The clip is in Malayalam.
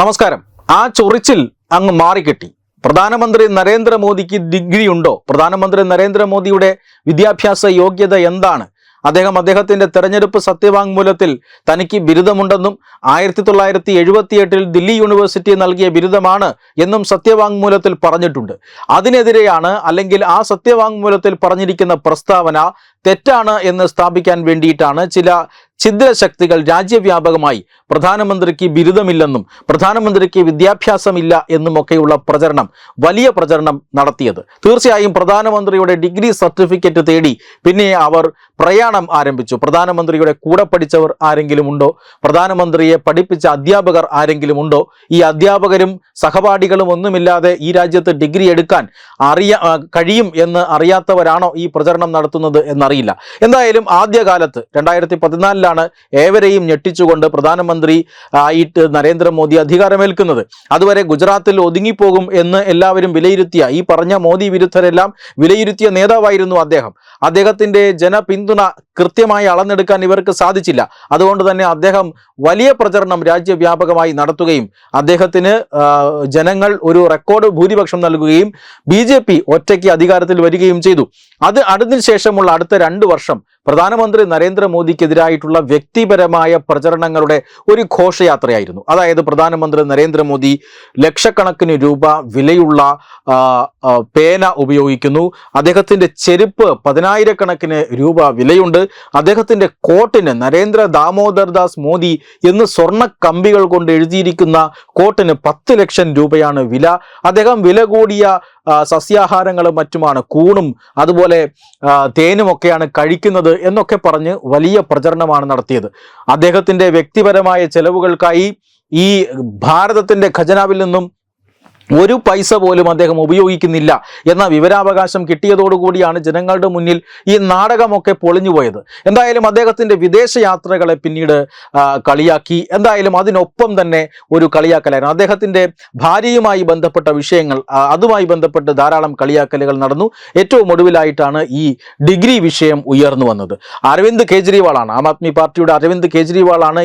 നമസ്കാരം. ആ ചൊറിച്ചിൽ അങ്ങ് മാറിക്കിട്ടി. പ്രധാനമന്ത്രി നരേന്ദ്രമോദിക്ക് ഡിഗ്രി ഉണ്ടോ പ്രധാനമന്ത്രി നരേന്ദ്രമോദിയുടെ വിദ്യാഭ്യാസ യോഗ്യത എന്താണ്? അദ്ദേഹം അദ്ദേഹത്തിന്റെ തെരഞ്ഞെടുപ്പ് സത്യവാങ്മൂലത്തിൽ തനിക്ക് ബിരുദമുണ്ടെന്നും ആയിരത്തി തൊള്ളായിരത്തി എഴുപത്തിയെട്ടിൽ ദില്ലി യൂണിവേഴ്സിറ്റി നൽകിയ ബിരുദമാണ് എന്നും സത്യവാങ്മൂലത്തിൽ പറഞ്ഞിട്ടുണ്ട്. അതിനെതിരെയാണ് അല്ലെങ്കിൽ ആ സത്യവാങ്മൂലത്തിൽ പറഞ്ഞിരിക്കുന്ന പ്രസ്താവന തെറ്റാണ് എന്ന് സ്ഥാപിക്കാൻ വേണ്ടിയിട്ടാണ് ചില ഛിദ്രശക്തികൾ രാജ്യവ്യാപകമായി പ്രധാനമന്ത്രിക്ക് ബിരുദമില്ലെന്നും പ്രധാനമന്ത്രിക്ക് വിദ്യാഭ്യാസമില്ല എന്നുമൊക്കെയുള്ള പ്രചരണം വലിയ പ്രചരണം നടത്തിയത്. തീർച്ചയായും പ്രധാനമന്ത്രിയുടെ ഡിഗ്രി സർട്ടിഫിക്കറ്റ് തേടി പിന്നെ അവർ പ്രയാണം ആരംഭിച്ചു. പ്രധാനമന്ത്രിയുടെ കൂടെ പഠിച്ചവർ ആരെങ്കിലും ഉണ്ടോ പ്രധാനമന്ത്രിയെ പഠിപ്പിച്ച അധ്യാപകർ ആരെങ്കിലും ഉണ്ടോ ഈ അധ്യാപകരും സഹപാഠികളും ഒന്നുമില്ലാതെ ഈ രാജ്യത്ത് ഡിഗ്രി എടുക്കാൻ അറിയ കഴിയും എന്ന് അറിയാത്തവരാണോ ഈ പ്രചരണം നടത്തുന്നത് എന്നറിയില്ല എന്തായാലും ആദ്യകാലത്ത് രണ്ടായിരത്തി പതിനാലിലാണ് ഏവരെയും ഞെട്ടിച്ചുകൊണ്ട് പ്രധാനമന്ത്രി ആയിട്ട് നരേന്ദ്രമോദി അധികാരമേൽക്കുന്നത്. അതുവരെ ഗുജറാത്തിൽ ഒതുങ്ങിപ്പോകും എന്ന് എല്ലാവരും വിലയിരുത്തിയ ഈ പറഞ്ഞ മോദി വിരുദ്ധരെല്ലാം വിലയിരുത്തിയ നേതാവായിരുന്നു അദ്ദേഹം. അദ്ദേഹത്തിന്റെ ജനപിന്തുണ കൃത്യമായി അളന്നെടുക്കാൻ ഇവർക്ക് സാധിച്ചില്ല. അതുകൊണ്ട് തന്നെ അദ്ദേഹം വലിയ പ്രചരണം രാജ്യവ്യാപകമായി നടത്തുകയും അദ്ദേഹത്തിന് ജനങ്ങൾ ഒരു റെക്കോർഡ് ഭൂരിപക്ഷം നൽകുകയും ബി ഒറ്റയ്ക്ക് അധികാരത്തിൽ വരികയും ചെയ്തു. അത് അതിനു ശേഷമുള്ള അടുത്ത രണ്ട് വർഷം പ്രധാനമന്ത്രി നരേന്ദ്രമോദിക്കെതിരായിട്ടുള്ള വ്യക്തിപരമായ പ്രചരണങ്ങളുടെ ഒരു ഘോഷയാത്രയായിരുന്നു. അതായത് പ്രധാനമന്ത്രി നരേന്ദ്രമോദി ലക്ഷക്കണക്കിന് രൂപ വിലയുള്ള പേന ഉപയോഗിക്കുന്നു. അദ്ദേഹത്തിന്റെ ചെരുപ്പ് പതിനായിരക്കണക്കിന് രൂപ വിലയുണ്ട്. അദ്ദേഹത്തിന്റെ കോട്ടിന് നരേന്ദ്ര ദാമോദർ ദാസ് മോദി എന്ന് സ്വർണ കമ്പികൾ കൊണ്ട് എഴുതിയിരിക്കുന്ന കോട്ടിന് പത്ത് ലക്ഷം രൂപയാണ് വില. അദ്ദേഹം വില കൂടിയ സസ്യാഹാരങ്ങളും മറ്റുമാണ്. കൂണും അതുപോലെ തേനുമൊക്കെയാണ് കഴിക്കുന്നത്. എന്നൊക്കെ പറഞ്ഞ് വലിയ പ്രചരണമാണ് നടത്തിയത്. അദ്ദേഹത്തിന്റെ വ്യക്തിപരമായ ചെലവുകൾക്കായി ഈ ഭാരതത്തിന്റെ ഖജനാവിൽ നിന്നും ഒരു പൈസ പോലും അദ്ദേഹം ഉപയോഗിക്കുന്നില്ല എന്ന വിവരാവകാശം കിട്ടിയതോടുകൂടിയാണ് ജനങ്ങളുടെ മുന്നിൽ ഈ നാടകമൊക്കെ പൊളിഞ്ഞുപോയത് എന്തായാലും അദ്ദേഹത്തിന്റെ വിദേശ യാത്രകളെ പിന്നീട് കളിയാക്കി. എന്തായാലും അതിനൊപ്പം തന്നെ ഒരു കളിയാക്കലായിരുന്നു. അദ്ദേഹത്തിന്റെ ഭാര്യയുമായി ബന്ധപ്പെട്ട വിഷയങ്ങൾ അതുമായി ബന്ധപ്പെട്ട് ധാരാളം കളിയാക്കലുകൾ നടന്നു. ഏറ്റവും ഒടുവിലായിട്ടാണ് ഈ ഡിഗ്രി വിഷയം ഉയർന്നു വന്നത്. അരവിന്ദ് കെജ്രിവാളാണ്. ആം ആദ്മി പാർട്ടിയുടെ അരവിന്ദ് കെജ്രിവാളാണ്